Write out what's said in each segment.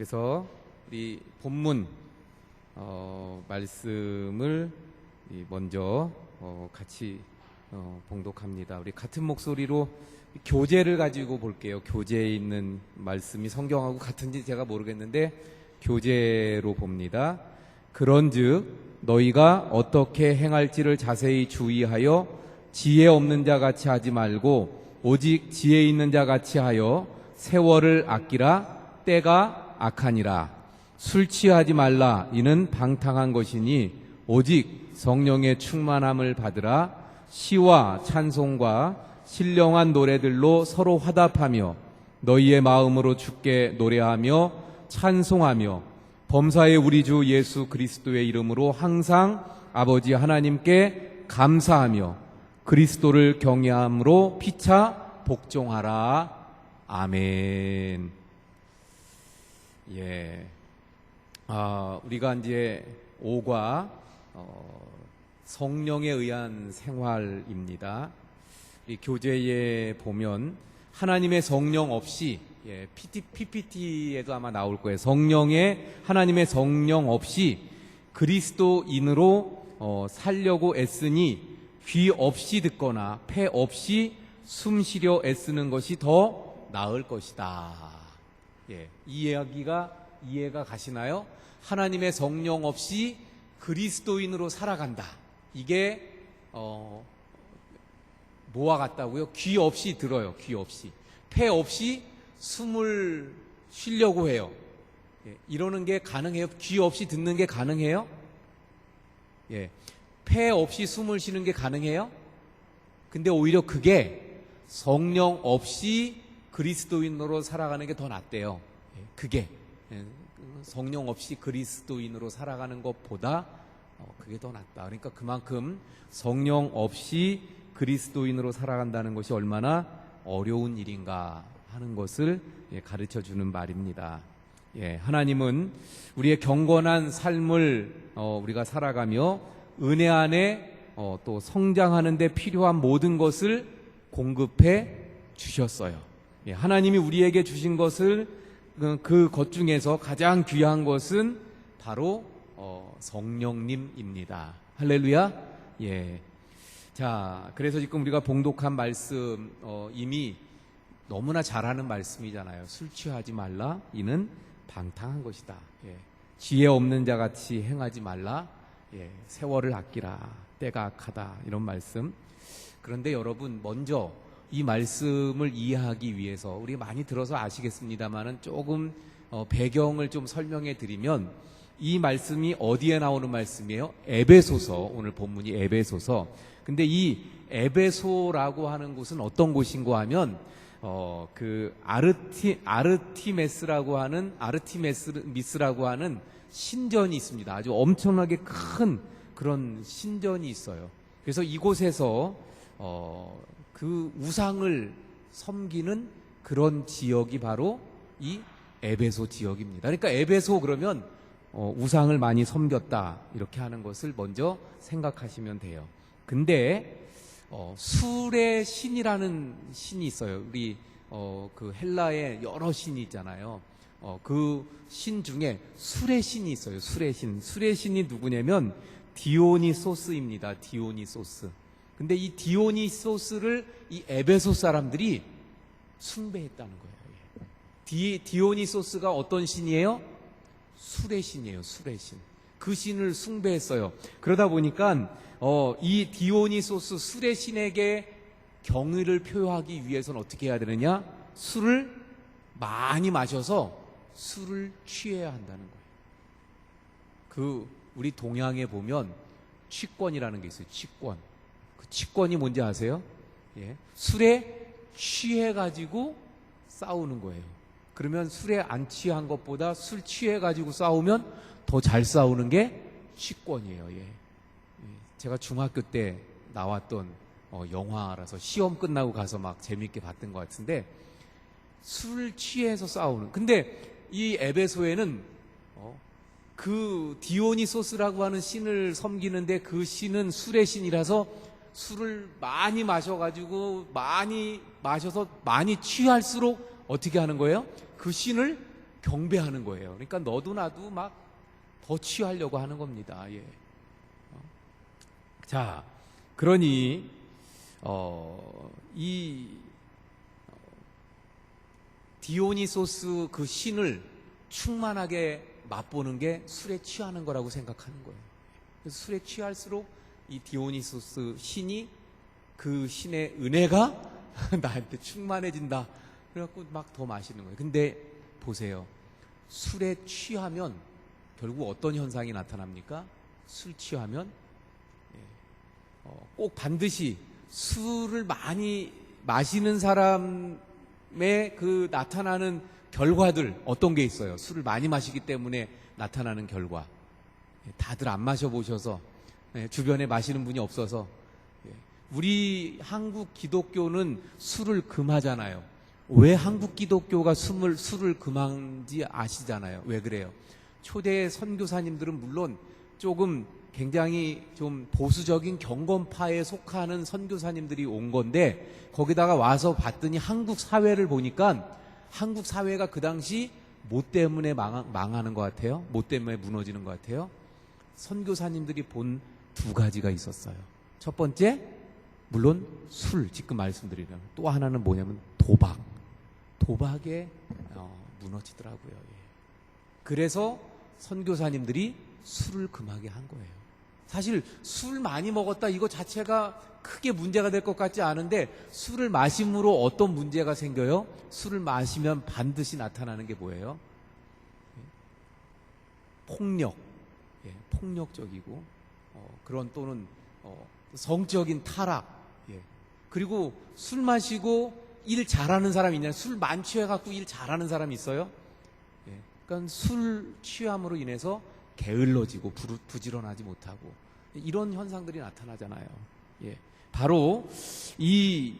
그래서 우리 본문 어, 말씀을 이 먼저 어, 같이 어, 봉독합니다. 우리 같은 목소리로 교재를 가지고 볼게요. 교재에 있는 말씀이 성경하고 같은지 제가 모르겠는데 교재로 봅니다. 그런즉 너희가 어떻게 행할지를 자세히 주의하여 지혜 없는 자 같이 하지 말고 오직 지혜 있는 자 같이 하여 세월을 아끼라 때가 악하니라 술 취하지 말라 이는 방탕한 것이니 오직 성령의 충만함을 받으라 시와 찬송과 신령한 노래들로 서로 화답하며 너희의 마음으로 주께 노래하며 찬송하며 범사의 우리 주 예수 그리스도의 이름으로 항상 아버지 하나님께 감사하며 그리스도를 경외함으로 피차 복종하라. 아멘. 예. 아, 우리가 이제 오과 어, 성령에 의한 생활입니다. 이 교재에 보면 하나님의 성령 없이 예, PT, PPT에도 아마 나올 거예요. 성령의 하나님의 성령 없이 그리스도인으로 어, 살려고 애쓰니 귀 없이 듣거나 폐 없이 숨 쉬려 애쓰는 것이 더 나을 것이다. 예, 이 이야기가 이해가 가시나요? 하나님의 성령 없이 그리스도인으로 살아간다. 이게 어, 뭐와 같다고요? 귀 없이 들어요. 귀 없이. 폐 없이 숨을 쉬려고 해요. 예, 이러는 게 가능해요? 귀 없이 듣는 게 가능해요? 예. 폐 없이 숨을 쉬는 게 가능해요? 근데 오히려 그게 성령 없이 그리스도인으로 살아가는 게 더 낫대요. 예, 그게. 예, 성령 없이 그리스도인으로 살아가는 것보다 어, 그게 더 낫다. 그러니까 그만큼 성령 없이 그리스도인으로 살아간다는 것이 얼마나 어려운 일인가 하는 것을 예, 가르쳐 주는 말입니다. 예, 하나님은 우리의 경건한 삶을 어, 우리가 살아가며 은혜 안에 어, 또 성장하는데 필요한 모든 것을 공급해 주셨어요. 예, 하나님이 우리에게 주신 것을 그 것 중에서 가장 귀한 것은 바로 어, 성령님입니다. 할렐루야. 예. 자, 그래서 지금 우리가 봉독한 말씀 어, 이미 너무나 잘하는 말씀이잖아요. 술 취하지 말라. 이는 방탕한 것이다. 예. 지혜 없는 자 같이 행하지 말라. 예. 세월을 아끼라. 때가 악하다. 이런 말씀. 그런데 여러분 먼저 이 말씀을 이해하기 위해서 우리 많이 들어서 아시겠습니다만은 조금 어, 배경을 좀 설명해 드리면 이 말씀이 어디에 나오는 말씀이에요? 에베소서 오늘 본문이 에베소서. 근데 이 에베소라고 하는 곳은 어떤 곳인고 하면 어 그 아르티 아르티메스라고 하는 아르티메스라고 하는 신전이 있습니다. 아주 엄청나게 큰 그런 신전이 있어요. 그래서 이곳에서 어 그 우상을 섬기는 그런 지역이 바로 이 에베소 지역입니다. 그러니까 에베소 그러면 어, 우상을 많이 섬겼다 이렇게 하는 것을 먼저 생각하시면 돼요. 근데 어, 술의 신이라는 신이 있어요. 우리 어, 그 헬라에 여러 신이 있잖아요. 어, 그 신 중에 술의 신이 있어요. 술의 신. 술의 신이 누구냐면 디오니소스입니다. 디오니소스. 근데 이 디오니소스를 이 에베소 사람들이 숭배했다는 거예요. 예. 디, 디오니소스가 어떤 신이에요? 술의 신이에요. 술의 신. 그 신을 숭배했어요. 그러다 보니까 어, 이 디오니소스 술의 신에게 경의를 표하기 위해서는 어떻게 해야 되느냐? 술을 많이 마셔서 술을 취해야 한다는 거예요. 그 우리 동양에 보면 취권이라는 게 있어요. 취권. 그 취권이 뭔지 아세요? 예. 술에 취해 가지고 싸우는 거예요. 그러면 술에 안 취한 것보다 술 취해 가지고 싸우면 더 잘 싸우는 게 취권이에요. 예. 예. 제가 중학교 때 나왔던 어, 영화라서 시험 끝나고 가서 막 재밌게 봤던 것 같은데 술 취해서 싸우는. 근데 이 에베소에는 어, 그 디오니소스라고 하는 신을 섬기는데 그 신은 술의 신이라서 술을 많이 마셔가지고 많이 마셔서 많이 취할수록 어떻게 하는 거예요? 그 신을 경배하는 거예요. 그러니까 너도 나도 막 더 취하려고 하는 겁니다. 예. 어. 자, 그러니 어, 이 어, 디오니소스 그 신을 충만하게 맛보는 게 술에 취하는 거라고 생각하는 거예요. 그래서 술에 취할수록 이 디오니소스 신이 그 신의 은혜가 나한테 충만해진다. 그래갖고 막 더 마시는 거예요. 근데 보세요. 술에 취하면 결국 어떤 현상이 나타납니까? 술 취하면 예, 어, 꼭 반드시 술을 많이 마시는 사람의 그 나타나는 결과들 어떤 게 있어요? 술을 많이 마시기 때문에 나타나는 결과. 예, 다들 안 마셔보셔서 예, 주변에 마시는 분이 없어서 예, 우리 한국 기독교는 술을 금하잖아요. 왜 한국 기독교가 술을, 술을 금한지 아시잖아요. 왜 그래요? 초대 선교사님들은 물론 조금 굉장히 좀 보수적인 경건파에 속하는 선교사님들이 온 건데 거기다가 와서 봤더니 한국 사회를 보니까 한국 사회가 그 당시 뭐 때문에 망, 망하는 것 같아요? 뭐 때문에 무너지는 것 같아요? 선교사님들이 본 두 가지가 있었어요. 첫 번째, 물론 술, 지금 말씀드리는 또 하나는 뭐냐면 도박. 도박에 어, 무너지더라고요. 예. 그래서 선교사님들이 술을 금하게 한 거예요. 사실 술 많이 먹었다 이거 자체가 크게 문제가 될 것 같지 않은데 술을 마심으로 어떤 문제가 생겨요? 술을 마시면 반드시 나타나는 게 뭐예요? 예. 폭력, 예, 폭력적이고 어, 그런 또는 어, 성적인 타락, 예. 그리고 술 마시고 일 잘하는 사람 있냐? 술 만취해 갖고 일 잘하는 사람 있어요? 예. 그러니까 술 취함으로 인해서 게을러지고 부, 부지런하지 못하고 이런 현상들이 나타나잖아요. 예. 바로 이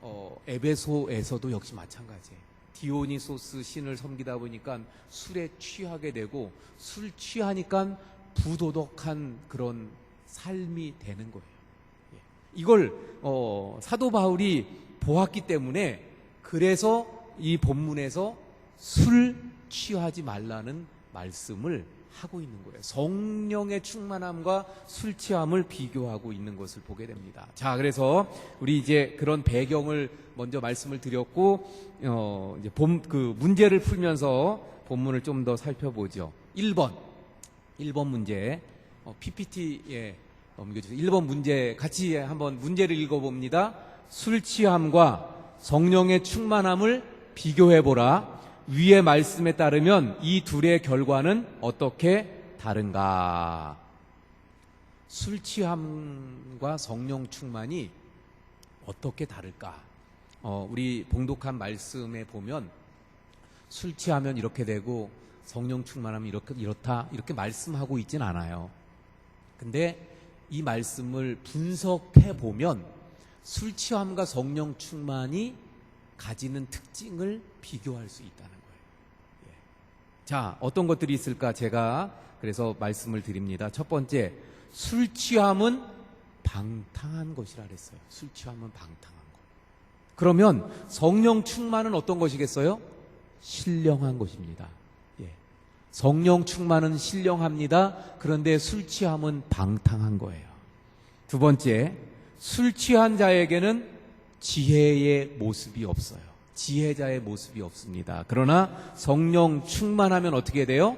어, 에베소에서도 역시 마찬가지예요. 디오니소스 신을 섬기다 보니까 술에 취하게 되고 술 취하니까 부도덕한 그런 삶이 되는 거예요. 예. 이걸 어, 사도 바울이 보았기 때문에 그래서 이 본문에서 술 취하지 말라는 말씀을 하고 있는 거예요. 성령의 충만함과 술 취함을 비교하고 있는 것을 보게 됩니다. 자, 그래서 우리 이제 그런 배경을 먼저 말씀을 드렸고 어, 이제 본, 그 문제를 풀면서 본문을 좀 더 살펴보죠. 1번. 1번 문제. 어, PPT에 넘겨주세요. 1번 문제 같이 한번 문제를 읽어봅니다. 술 취함과 성령의 충만함을 비교해 보라. 위의 말씀에 따르면 이 둘의 결과는 어떻게 다른가? 술 취함과 성령 충만이 어떻게 다를까? 어, 우리 봉독한 말씀에 보면 술 취하면 이렇게 되고 성령 충만하면 이렇게 이렇다 이렇게 말씀하고 있진 않아요. 근데 이 말씀을 분석해 보면 술 취함과 성령 충만이 가지는 특징을 비교할 수 있다는 거예요. 예. 자, 어떤 것들이 있을까? 제가 그래서 말씀을 드립니다. 첫 번째, 술 취함은 방탕한 것이라 그랬어요. 술 취함은 방탕한 것. 그러면 성령 충만은 어떤 것이겠어요? 신령한 것입니다. 예. 성령 충만은 신령합니다. 그런데 술 취함은 방탕한 거예요. 두 번째, 술 취한 자에게는 지혜의 모습이 없어요. 지혜자의 모습이 없습니다. 그러나 성령 충만하면 어떻게 돼요?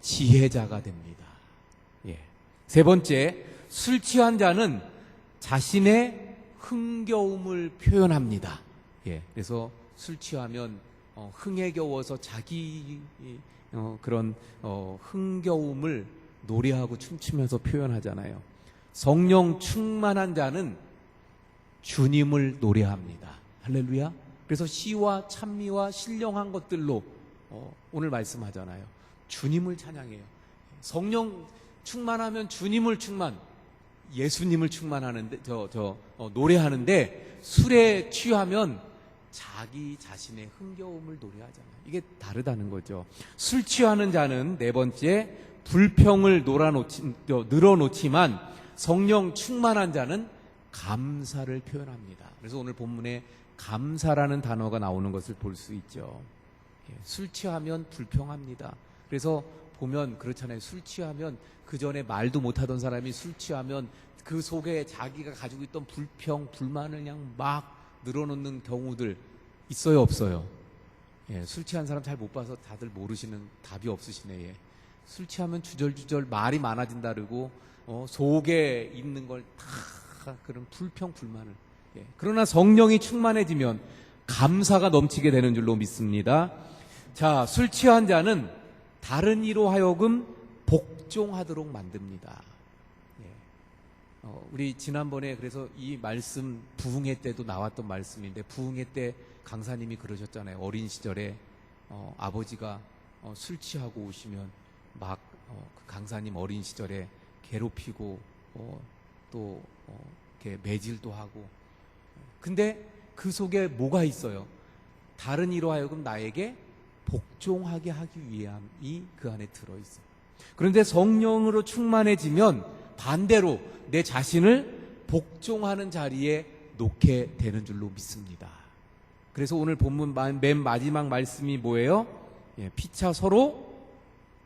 지혜자가 됩니다. 예. 세 번째, 술 취한 자는 자신의 흥겨움을 표현합니다. 예. 그래서 술 취하면 어, 흥에 겨워서 자기 어, 그런 어, 흥겨움을 노래하고 춤추면서 표현하잖아요. 성령 충만한 자는 주님을 노래합니다. 할렐루야. 그래서 시와 찬미와 신령한 것들로 어, 오늘 말씀하잖아요. 주님을 찬양해요. 성령 충만하면 주님을 충만, 예수님을 충만하는데 저 저 노래하는데 술에 취하면 자기 자신의 흥겨움을 노래하잖아요. 이게 다르다는 거죠. 술 취하는 자는 네 번째 불평을 놀아놓지, 늘어놓지만 성령 충만한 자는 감사를 표현합니다. 그래서 오늘 본문에 감사라는 단어가 나오는 것을 볼 수 있죠. 예, 술 취하면 불평합니다. 그래서 보면 그렇잖아요. 술 취하면 그 전에 말도 못하던 사람이 술 취하면 그 속에 자기가 가지고 있던 불평, 불만을 그냥 막 늘어놓는 경우들 있어요, 없어요? 예, 술 취한 사람 잘 못 봐서 다들 모르시는 답이 없으시네. 예. 술 취하면 주절주절 말이 많아진다 그러고 어, 속에 있는 걸 다 그런 불평, 불만을. 예. 그러나 성령이 충만해지면 감사가 넘치게 되는 줄로 믿습니다. 자, 술 취한 자는 다른 이로 하여금 복종하도록 만듭니다. 예. 어, 우리 지난번에 그래서 이 말씀 부흥회 때도 나왔던 말씀인데 부흥회 때 강사님이 그러셨잖아요. 어린 시절에 어, 아버지가 어, 술 취하고 오시면 막 어, 그 강사님 어린 시절에 괴롭히고 어, 또 어, 이렇게 매질도 하고 근데 그 속에 뭐가 있어요? 다른 이로 하여금 나에게 복종하게 하기 위함이 그 안에 들어 있어요. 그런데 성령으로 충만해지면 반대로 내 자신을 복종하는 자리에 놓게 되는 줄로 믿습니다. 그래서 오늘 본문 마- 맨 마지막 말씀이 뭐예요? 예, 피차 서로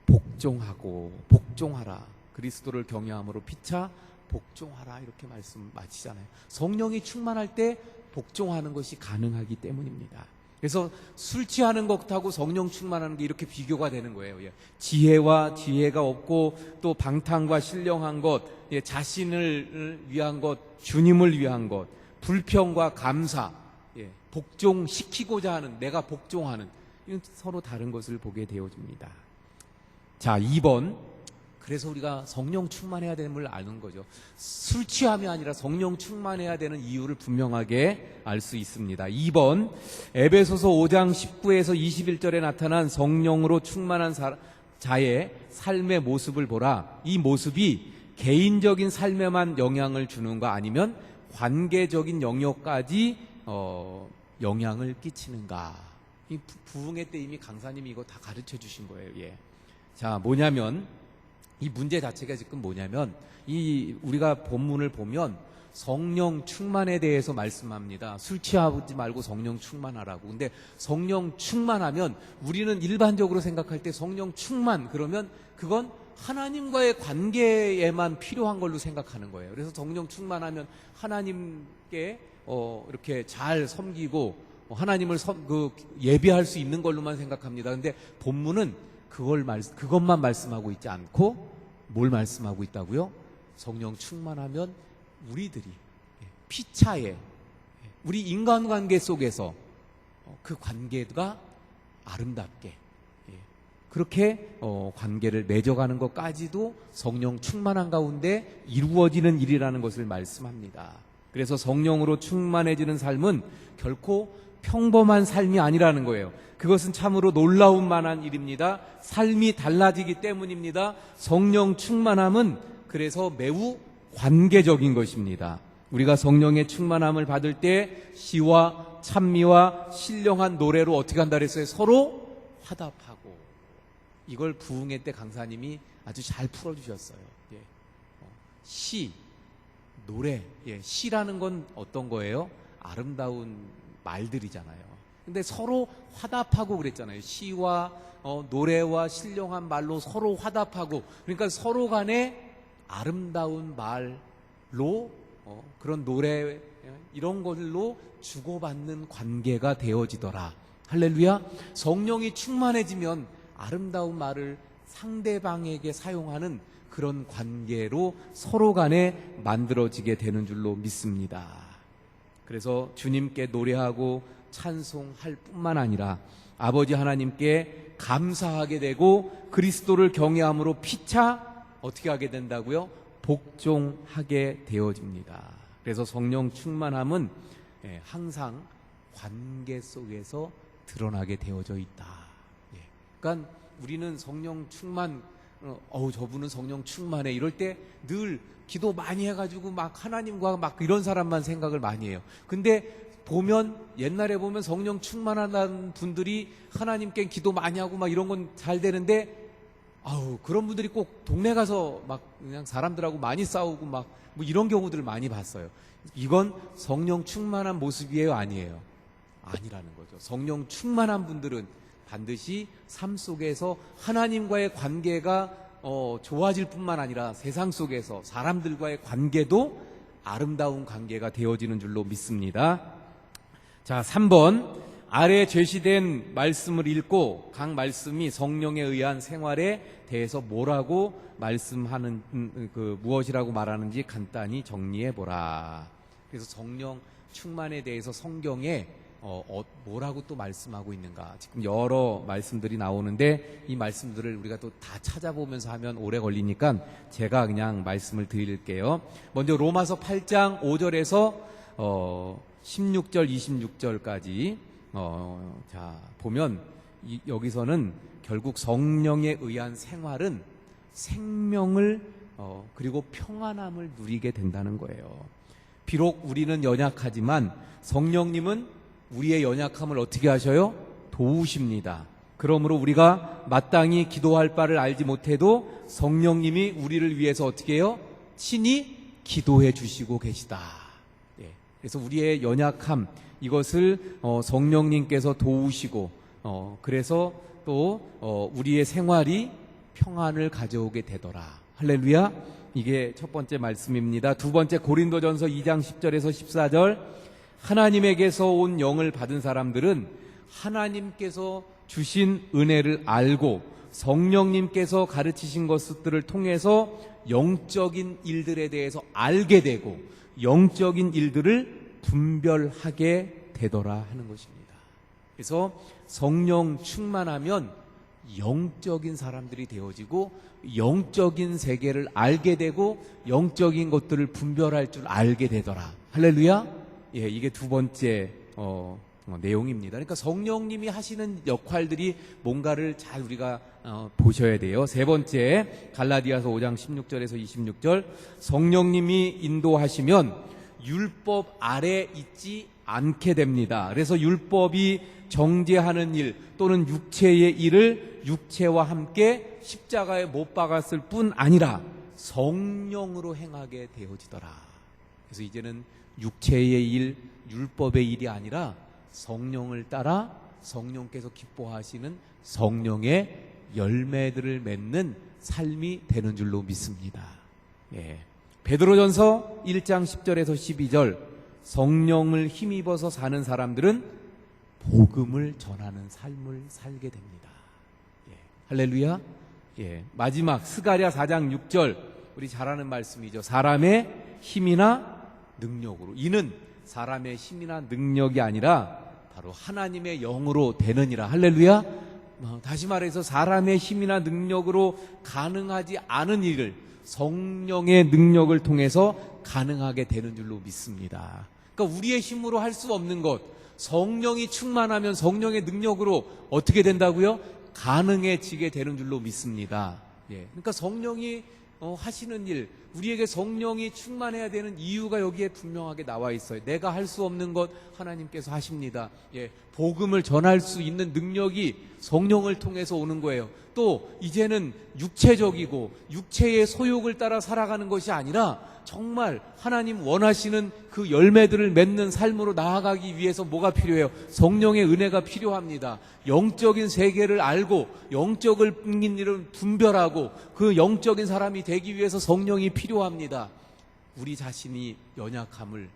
복종하고 복종하라. 그리스도를 경외함으로 피차 복종하라 이렇게 말씀 마치잖아요. 성령이 충만할 때 복종하는 것이 가능하기 때문입니다. 그래서 술 취하는 것하고 성령 충만하는 게 이렇게 비교가 되는 거예요. 예. 지혜와 지혜가 없고 또 방탕과 신령한 것, 예, 자신을 위한 것, 주님을 위한 것, 불평과 감사, 예, 복종시키고자 하는 내가 복종하는 이건 서로 다른 것을 보게 되어집니다. 자, 2번. 그래서 우리가 성령 충만해야 됨을 아는 거죠. 술 취함이 아니라 성령 충만해야 되는 이유를 분명하게 알 수 있습니다. 2번. 에베소서 5장 19에서 21절에 나타난 성령으로 충만한 사- 자의 삶의 모습을 보라. 이 모습이 개인적인 삶에만 영향을 주는가 아니면 관계적인 영역까지 어, 영향을 끼치는가. 이 부- 부흥회 때 이미 강사님이 이거 다 가르쳐 주신 거예요. 예. 자, 뭐냐면 이 문제 자체가 지금 뭐냐면 이 우리가 본문을 보면 성령 충만에 대해서 말씀합니다. 술 취하지 말고 성령 충만하라고. 근데 성령 충만하면 우리는 일반적으로 생각할 때 성령 충만 그러면 그건 하나님과의 관계에만 필요한 걸로 생각하는 거예요. 그래서 성령 충만하면 하나님께 어, 이렇게 잘 섬기고 어, 하나님을 섬- 그 예배할 수 있는 걸로만 생각합니다. 근데 본문은 그걸 말, 그것만 말씀하고 있지 않고 뭘 말씀하고 있다고요? 성령 충만하면 우리들이 예, 피차에 예, 우리 인간관계 속에서 어, 그 관계가 아름답게 예, 그렇게 어, 관계를 맺어가는 것까지도 성령 충만한 가운데 이루어지는 일이라는 것을 말씀합니다. 그래서 성령으로 충만해지는 삶은 결코 평범한 삶이 아니라는 거예요. 그것은 참으로 놀라운 만한 일입니다. 삶이 달라지기 때문입니다. 성령 충만함은 그래서 매우 관계적인 것입니다. 우리가 성령의 충만함을 받을 때 시와 찬미와 신령한 노래로 어떻게 한다 그랬어요? 서로 화답하고 이걸 부흥회 때 강사님이 아주 잘 풀어주셨어요. 예. 어, 시, 노래, 예, 시라는 건 어떤 거예요? 아름다운 말들이잖아요. 근데 서로 화답하고 그랬잖아요. 시와 어, 노래와 신령한 말로 서로 화답하고 그러니까 서로 간에 아름다운 말로 어, 그런 노래 예, 이런 걸로 주고받는 관계가 되어지더라. 할렐루야. 성령이 충만해지면 아름다운 말을 상대방에게 사용하는 그런 관계로 서로 간에 만들어지게 되는 줄로 믿습니다. 그래서 주님께 노래하고 찬송할 뿐만 아니라 아버지 하나님께 감사하게 되고 그리스도를 경외함으로 피차 어떻게 하게 된다고요? 복종하게 되어집니다. 그래서 성령 충만함은 예, 항상 관계 속에서 드러나게 되어져 있다. 예. 그러니까 우리는 성령 충만, 어, 어우 저분은 성령 충만해 이럴 때 늘 기도 많이 해가지고 막 하나님과 막 이런 사람만 생각을 많이 해요. 근데 보면 옛날에 보면 성령 충만한 분들이 하나님께 기도 많이 하고 막 이런 건 잘 되는데 아우 그런 분들이 꼭 동네 가서 막 그냥 사람들하고 많이 싸우고 막 뭐 이런 경우들을 많이 봤어요. 이건 성령 충만한 모습이에요, 아니에요? 아니라는 거죠. 성령 충만한 분들은 반드시 삶 속에서 하나님과의 관계가 어, 좋아질 뿐만 아니라 세상 속에서 사람들과의 관계도 아름다운 관계가 되어지는 줄로 믿습니다. 자, 3번. 아래 제시된 말씀을 읽고 각 말씀이 성령에 의한 생활에 대해서 뭐라고 말씀하는 음, 그 무엇이라고 말하는지 간단히 정리해 보라. 그래서 성령 충만에 대해서 성경에 어, 어, 뭐라고 또 말씀하고 있는가. 지금 여러 말씀들이 나오는데 이 말씀들을 우리가 또 다 찾아보면서 하면 오래 걸리니까 제가 그냥 말씀을 드릴게요. 먼저 로마서 8장 5절에서 어, 16절, 26절까지 어, 자 보면 이- 여기서는 결국 성령에 의한 생활은 생명을 어, 그리고 평안함을 누리게 된다는 거예요. 비록 우리는 연약하지만 성령님은 우리의 연약함을 어떻게 하셔요? 도우십니다. 그러므로 우리가 마땅히 기도할 바를 알지 못해도 성령님이 우리를 위해서 어떻게 해요? 친히 기도해 주시고 계시다. 예. 그래서 우리의 연약함 이것을 어, 성령님께서 도우시고 어, 그래서 또 어, 우리의 생활이 평안을 가져오게 되더라. 할렐루야. 이게 첫 번째 말씀입니다. 두 번째 고린도전서 2장 10절에서 14절 하나님에게서 온 영을 받은 사람들은 하나님께서 주신 은혜를 알고 성령님께서 가르치신 것들을 통해서 영적인 일들에 대해서 알게 되고 영적인 일들을 분별하게 되더라 하는 것입니다. 그래서 성령 충만하면 영적인 사람들이 되어지고 영적인 세계를 알게 되고 영적인 것들을 분별할 줄 알게 되더라. 할렐루야. 예, 이게 두 번째 어, 어, 내용입니다. 그러니까 성령님이 하시는 역할들이 뭔가를 잘 우리가 어, 보셔야 돼요. 세 번째 갈라디아서 5장 16절에서 26절 성령님이 인도하시면 율법 아래 있지 않게 됩니다. 그래서 율법이 정죄하는 일 또는 육체의 일을 육체와 함께 십자가에 못 박았을 뿐 아니라 성령으로 행하게 되어지더라. 그래서 이제는 육체의 일, 율법의 일이 아니라 성령을 따라 성령께서 기뻐하시는 성령의 열매들을 맺는 삶이 되는 줄로 믿습니다. 예. 베드로전서 1장 10절에서 12절 성령을 힘입어서 사는 사람들은 복음을 전하는 삶을 살게 됩니다. 예. 할렐루야. 예. 마지막 스가랴 4장 6절 우리 잘 아는 말씀이죠. 사람의 힘이나 능력으로 이는 사람의 힘이나 능력이 아니라 바로 하나님의 영으로 되느니라. 할렐루야. 어, 다시 말해서 사람의 힘이나 능력으로 가능하지 않은 일을 성령의 능력을 통해서 가능하게 되는 줄로 믿습니다. 그러니까 우리의 힘으로 할 수 없는 것, 성령이 충만하면 성령의 능력으로 어떻게 된다고요? 가능해지게 되는 줄로 믿습니다. 예. 그러니까 성령이 어, 하시는 일, 우리에게 성령이 충만해야 되는 이유가 여기에 분명하게 나와 있어요. 내가 할 수 없는 것 하나님께서 하십니다. 예. 복음을 전할 수 있는 능력이 성령을 통해서 오는 거예요. 또 이제는 육체적이고 육체의 소욕을 따라 살아가는 것이 아니라 정말 하나님 원하시는 그 열매들을 맺는 삶으로 나아가기 위해서 뭐가 필요해요? 성령의 은혜가 필요합니다. 영적인 세계를 알고 영적인 일을 분별하고 그 영적인 사람이 되기 위해서 성령이 필요합니다. 우리 자신이 연약함을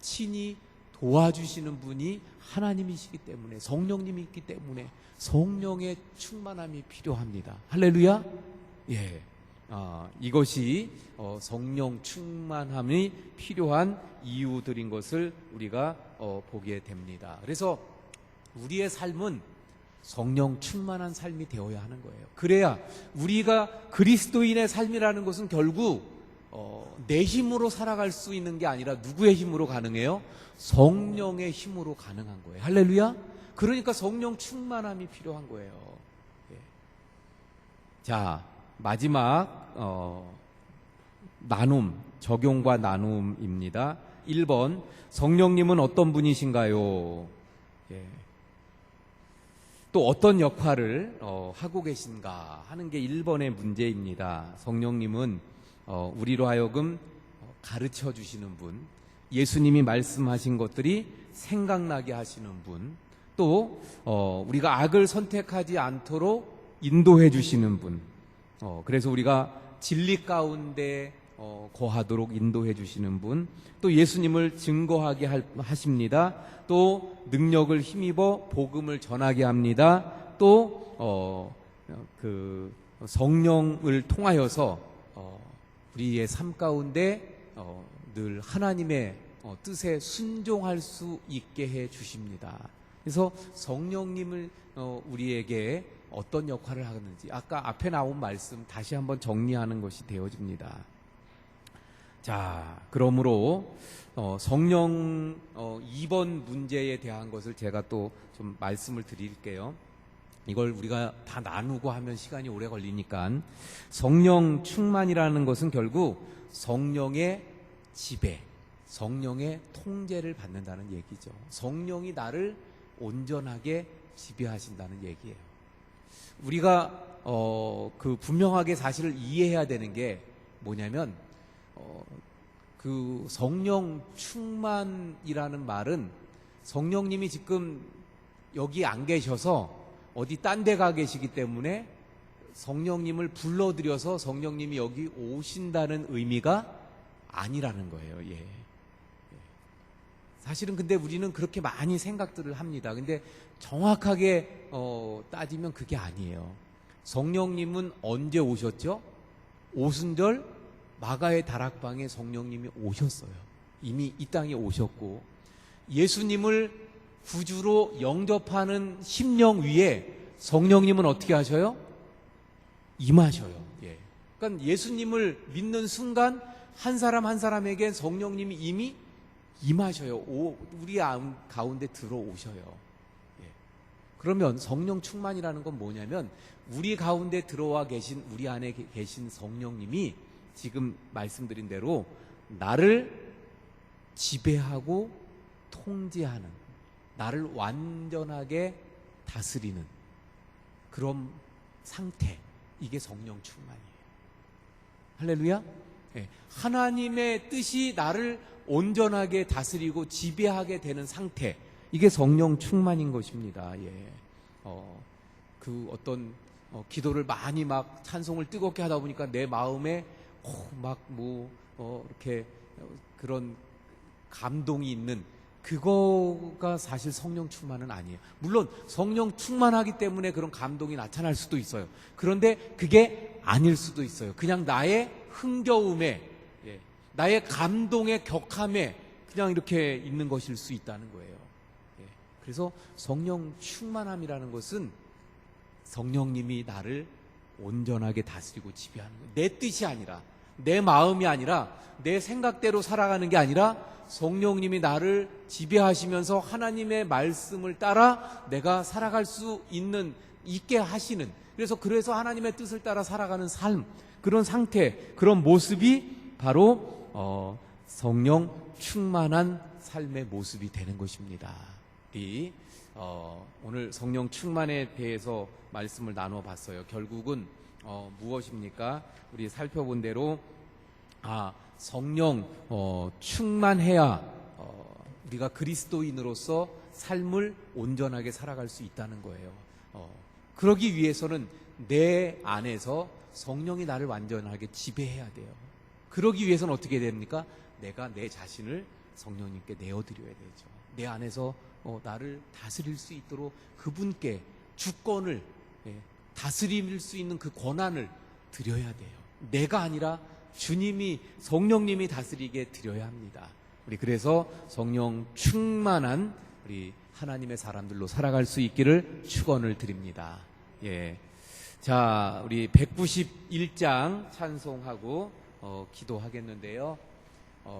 친히 도와주시는 분이 하나님이시기 때문에 성령님이 있기 때문에 성령의 충만함이 필요합니다. 할렐루야. 예. 아, 이것이 어, 성령 충만함이 필요한 이유들인 것을 우리가 어, 보게 됩니다. 그래서 우리의 삶은 성령 충만한 삶이 되어야 하는 거예요. 그래야 우리가 그리스도인의 삶이라는 것은 결국 어, 내 힘으로 살아갈 수 있는 게 아니라 누구의 힘으로 가능해요? 성령의 힘으로 가능한 거예요. 할렐루야. 그러니까 성령 충만함이 필요한 거예요. 예. 자 마지막 어, 나눔 적용과 나눔입니다. 1번 성령님은 어떤 분이신가요? 예. 또 어떤 역할을 어, 하고 계신가 하는 게 1번의 문제입니다. 성령님은 어, 우리로 하여금 어, 가르쳐 주시는 분, 예수님이 말씀하신 것들이 생각나게 하시는 분, 또 어, 우리가 악을 선택하지 않도록 인도해 주시는 분. 어, 그래서 우리가 진리 가운데 어, 거하도록 인도해 주시는 분. 또 예수님을 증거하게 할- 하십니다. 또 능력을 힘입어 복음을 전하게 합니다. 또 어, 그 성령을 통하여서 어, 우리의 삶 가운데 어, 늘 하나님의 어, 뜻에 순종할 수 있게 해 주십니다. 그래서 성령님을 어, 우리에게 어떤 역할을 하는지 아까 앞에 나온 말씀 다시 한번 정리하는 것이 되어집니다. 자, 그러므로 어, 성령 어, 2번 문제에 대한 것을 제가 또 좀 말씀을 드릴게요. 이걸 우리가 다 나누고 하면 시간이 오래 걸리니까 성령 충만이라는 것은 결국 성령의 지배, 성령의 통제를 받는다는 얘기죠. 성령이 나를 온전하게 지배하신다는 얘기예요. 우리가 어, 그 분명하게 사실을 이해해야 되는 게 뭐냐면 어, 그 성령 충만이라는 말은 성령님이 지금 여기 안 계셔서 어디 딴 데 가 계시기 때문에 성령님을 불러들여서 성령님이 여기 오신다는 의미가 아니라는 거예요. 예. 예. 사실은 근데 우리는 그렇게 많이 생각들을 합니다. 근데 정확하게 어, 따지면 그게 아니에요. 성령님은 언제 오셨죠? 오순절 마가의 다락방에 성령님이 오셨어요. 이미 이 땅에 오셨고 예수님을 구주로 영접하는 심령 위에 성령님은 어떻게 하셔요? 임하셔요. 예. 그러니까 예수님을 믿는 순간 한 사람 한 사람에게 성령님이 이미 임하셔요. 오, 우리 아- 가운데 들어오셔요. 예. 그러면 성령 충만이라는 건 뭐냐면 우리 가운데 들어와 계신 우리 안에 게- 계신 성령님이 지금 말씀드린 대로 나를 지배하고 통제하는 나를 완전하게 다스리는 그런 상태 이게 성령 충만이에요. 할렐루야. 예. 하나님의 뜻이 나를 온전하게 다스리고 지배하게 되는 상태 이게 성령 충만인 것입니다. 예. 어, 그 어떤 어, 기도를 많이 막 찬송을 뜨겁게 하다 보니까 내 마음에 막뭐 어, 이렇게 어, 그런 감동이 있는 그거가 사실 성령 충만은 아니에요. 물론 성령 충만하기 때문에 그런 감동이 나타날 수도 있어요. 그런데 그게 아닐 수도 있어요. 그냥 나의 흥겨움에, 예, 나의 감동의 격함에 그냥 이렇게 있는 것일 수 있다는 거예요. 예, 그래서 성령 충만함이라는 것은 성령님이 나를 온전하게 다스리고 지배하는 거예요. 내 뜻이 아니라, 내 마음이 아니라, 내 생각대로 살아가는 게 아니라 성령님이 나를 지배하시면서 하나님의 말씀을 따라 내가 살아갈 수 있는 있게 하시는 그래서 그래서 하나님의 뜻을 따라 살아가는 삶 그런 상태 그런 모습이 바로 어, 성령 충만한 삶의 모습이 되는 것입니다. 이 어, 오늘 성령 충만에 대해서 말씀을 나누어 봤어요. 결국은 어, 무엇입니까? 우리 살펴본 대로 아, 성령 어, 충만해야 어, 우리가 그리스도인으로서 삶을 온전하게 살아갈 수 있다는 거예요. 어, 그러기 위해서는 내 안에서 성령이 나를 완전하게 지배해야 돼요. 그러기 위해서는 어떻게 됩니까? 내가 내 자신을 성령님께 내어드려야 되죠. 내 안에서 어, 나를 다스릴 수 있도록 그분께 주권을 예, 다스릴 수 있는 그 권한을 드려야 돼요. 내가 아니라 주님이 성령님이 다스리게 드려야 합니다. 우리 그래서 성령 충만한 우리 하나님의 사람들로 살아갈 수 있기를 축원을 드립니다. 예. 자, 우리 191장 찬송하고 어, 기도하겠는데요.